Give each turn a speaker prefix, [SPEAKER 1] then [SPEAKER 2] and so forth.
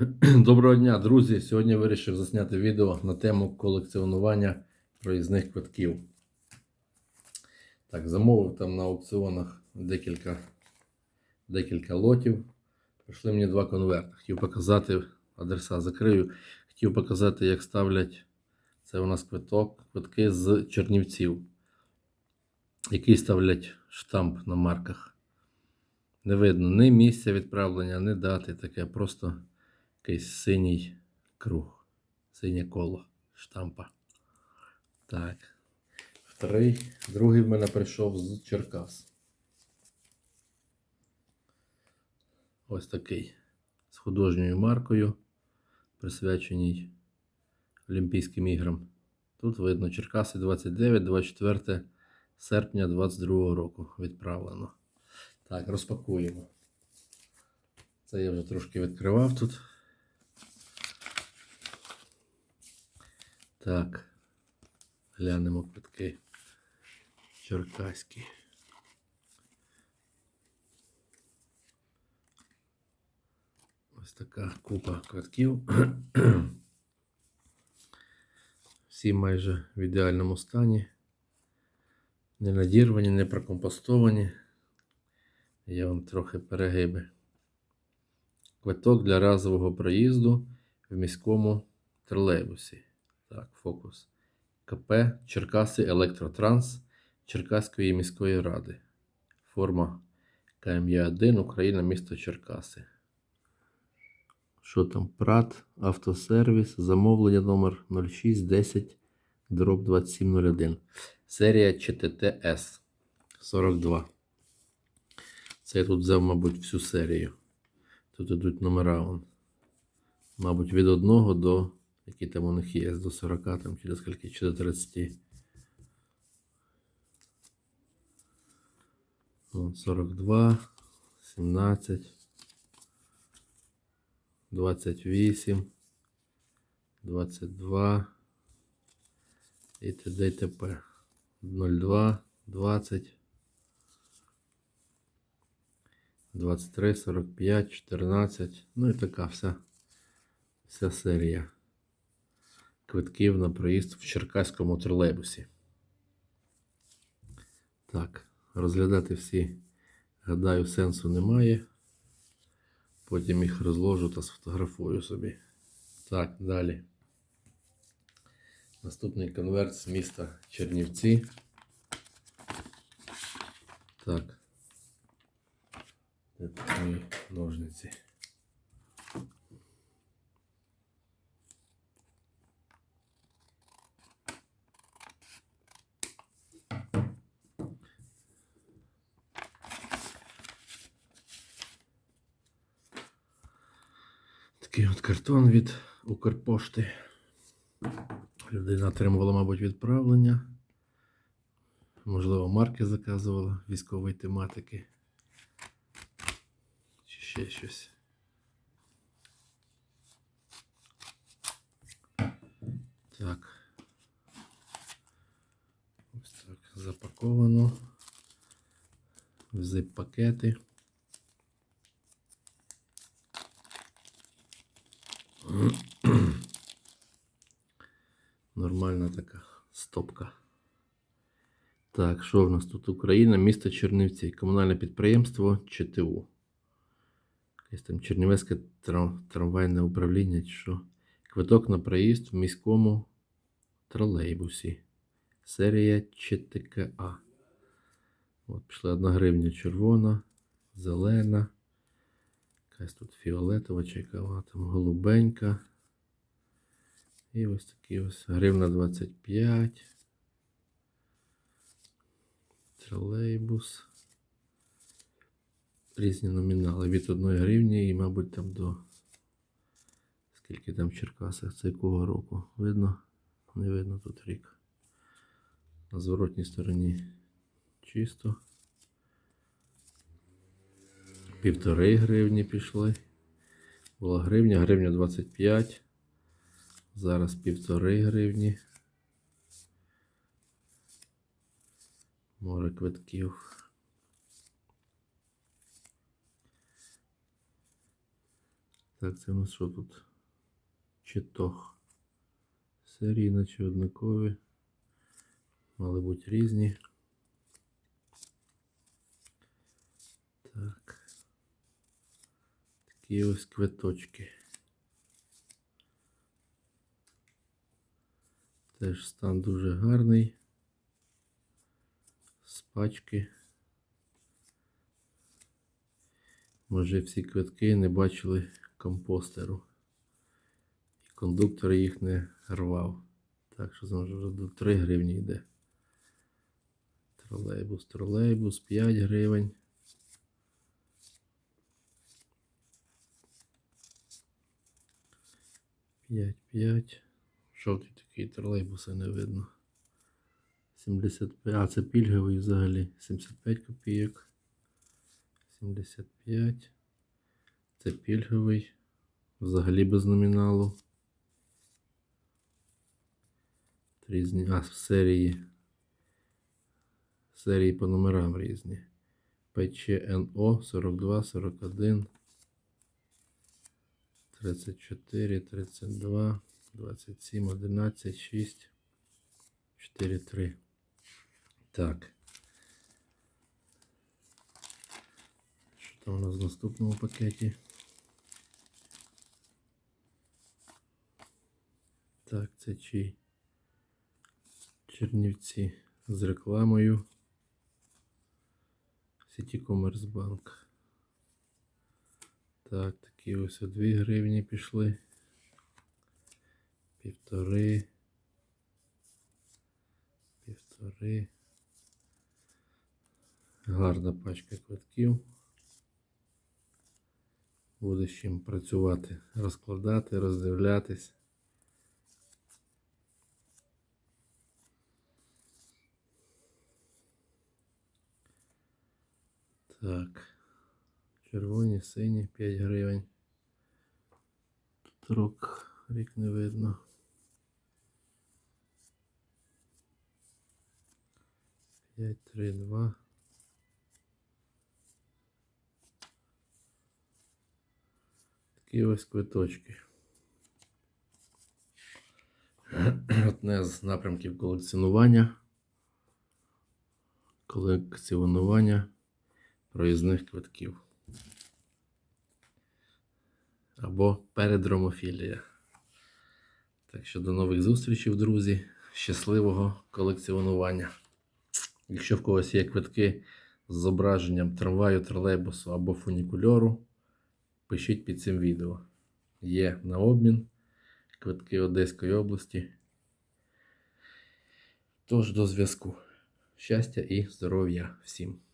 [SPEAKER 1] Доброго дня, друзі! Сьогодні вирішив засняти відео на тему колекціонування проїзних квитків. Так, замовив там на аукціонах декілька, декілька лотів. Прийшли мені два конверти. Хотів показати, адреса закрию. Хотів показати, як ставлять це у нас квиток, квитки з Чернівців, які ставлять штамп на марках. Не видно ні місця відправлення, ні дати, таке просто якийсь синій круг, синє коло штампа. Так. Вторий, другий в мене прийшов з Черкас. Ось такий. З художньою маркою, присвяченій Олімпійським іграм. Тут видно Черкаси 29, 24 серпня 22 року відправлено. Так, розпакуємо. Це я вже трошки відкривав тут. Так. Глянемо квитки. Черкаські. Ось така купа квитків. Всі майже в ідеальному стані. Не надірвані, не прокомпостовані. Є вон трохи перегиби. Квиток для разового проїзду в міському тролейбусі. Так, фокус. КП Черкаси Електротранс Черкаської міської ради. Форма КМЯ1 Україна, місто Черкаси. Що там? Прат, автосервіс, замовлення номер 0610 дроб 2701. Серія ЧТТС 42. Це я тут взяв, мабуть, всю серію. Тут ідуть номера. Мабуть, від 1 до, які там у них є, до 40 там, чи до скільки, чи до 30. Вон, 42, 17, 28, 22 і т.д. і т.п. 02, 20, 23, 45, 14. Ну і така вся, вся серія квитків на проїзд в Черкаському тролейбусі. Так, розглядати всі, гадаю, сенсу немає. Потім їх розложу та сфотографую собі. Так, далі. Наступний конверт з міста Чернівці. Так. Тут мої ножниці? Такий от картон від Укрпошти. Людина отримувала, мабуть, відправлення. Можливо, марки заказувала військової тематики. Чи ще щось. Так. Ось так запаковано. В зип-пакети. Нормальна така стопка. Так, що в нас тут Україна, місто Чернівці, комунальне підприємство ЧТУ. Якесь там Чернівецьке трам- трамвайне управління чи що. Квиток на проїзд в міському тролейбусі. Серія ЧТКА. От пішла 1 гривня червона, зелена. Якась тут фіолетова чи якава, там голубенька. І ось такі ось гривна 25. Тролейбус. Різні номінали від 1 гривні і, мабуть, там до. Скільки там в Черкасах, це якого року? Видно? Не видно тут рік. На зворотній стороні чисто. Півтори гривні пішли. Була гривня, гривня 25. Зараз півтори гривні. Море квитків. Так, це у нас що тут? Читох. Серійно чи однакові. Мали бути різні. Так. Такі ось квиточки. Теж стан дуже гарний. З пачки. Може всі квитки не бачили компостеру. І кондуктор їх не рвав. Так що вже до 3 гривні йде. Тролейбус, тролейбус, 5 гривень. П'ять, п'ять. Жовтий такий тролейбуса не видно. 75. А, це пільговий взагалі. 75 копійок. 75. Це пільговий. Взагалі без номіналу. Різні. А, в серії. Серії по номерам різні. ПЧНО 42, 41, 34, 32, 27, 11, 6, 4, 3. Так. Що там у нас в наступному пакеті? Так, це чий? Чернівці з рекламою. Сіті Комерсбанк. Так, такі ось 2 гривні пішли. Півтори. Півтори. Гарна пачка квитків. Буде з чим працювати, розкладати, роздивлятись. Так. Червоні, сині, 5 гривень. Тут рок, рік не видно. П'ять, три, два. Такі ось квиточки. Одне з напрямків колекціонування. Колекціонування проїзних квитків. Або передромофілія. Так що до нових зустрічей, друзі. Щасливого колекціонування. Якщо в когось є квитки з зображенням трамваю, тролейбусу або фунікульору, пишіть під цим відео. Є на обмін квитки Одеської області. Тож до зв'язку. Щастя і здоров'я всім!